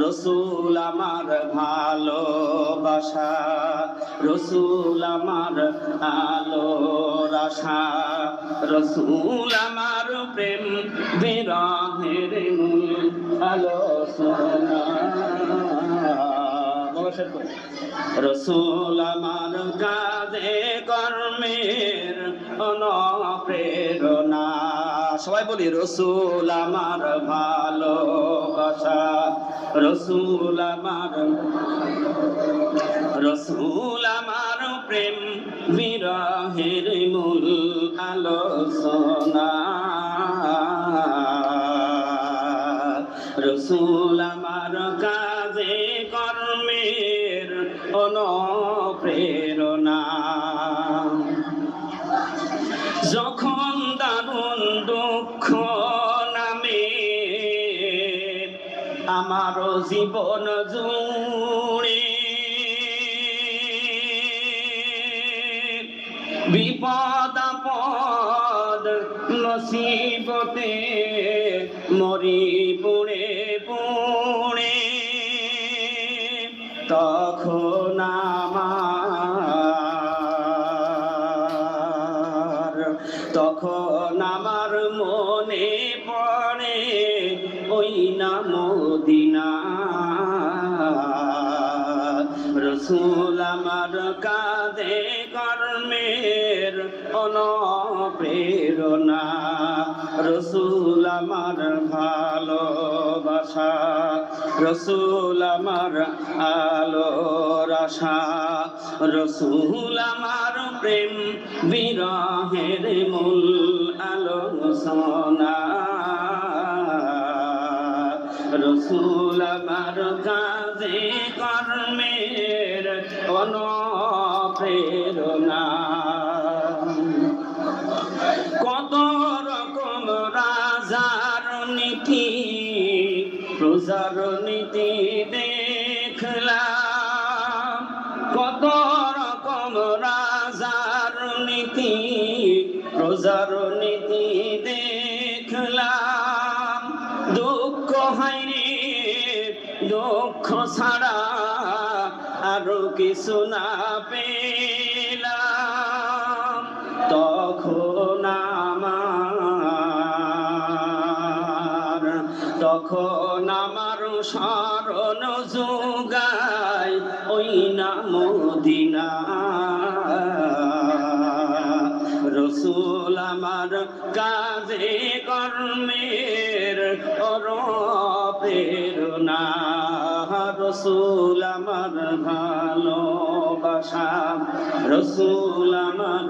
রসুল আমার ভালোবাসা, রসুল আমার আলোর আশা, রসুল আমার প্রেম বিরহের মূল আলোচনা। রসুল আমার কাজে কর্মের অনুপ্রেরণা। সবাই বলি, রসুল আমার ভালোবাসা, রসুল আমার রসুল আমার প্রেম, বিরহের মূল আলোচনা। রসুল আমার কাজে কর্মের অনুপ্রেরণা। যখন দারুণ দুঃখ নামে আমার জীবন জুড়ে। বিপদ আপদ নসিবতে মরি পুড়ে পুড়ে। তখন আমার তখন আমার মনে পড়ে ওই না মদিনা। রসুল আমার কাঁধে কর্মের অনুপ্রেরণা। রসুল আমার ভালোবাসা। রসুল আমার আলোর আশা। রসুল আমার প্রেম বিরহের মূল। আলোচনা রসুল আমার কাজে কর্মের অনুপ্রেরণা। কত রকম রাজার নীতি প্রজার নীতি দেখলাম। কত নীতি প্রজার নীতি দেখলাম। দুঃখ হয়নি, দুঃখ ছাড়া আরও কিছু না পেলাম। তখন আমার তখন আমার স্মরণ যোগায়, ওই না মদিনা রসুল আমার কাজে কর্মের প্রেরণা রসুল আমার ভালোবাসা, রসুল আমার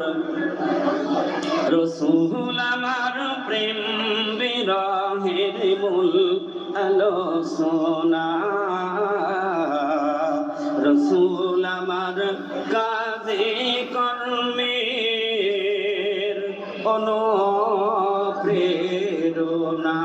রসুল আমার প্রেম বিরহের মূল আলোচনা। রসুল আমার কাজে কর্মের কোনো অনুপ্রেরণা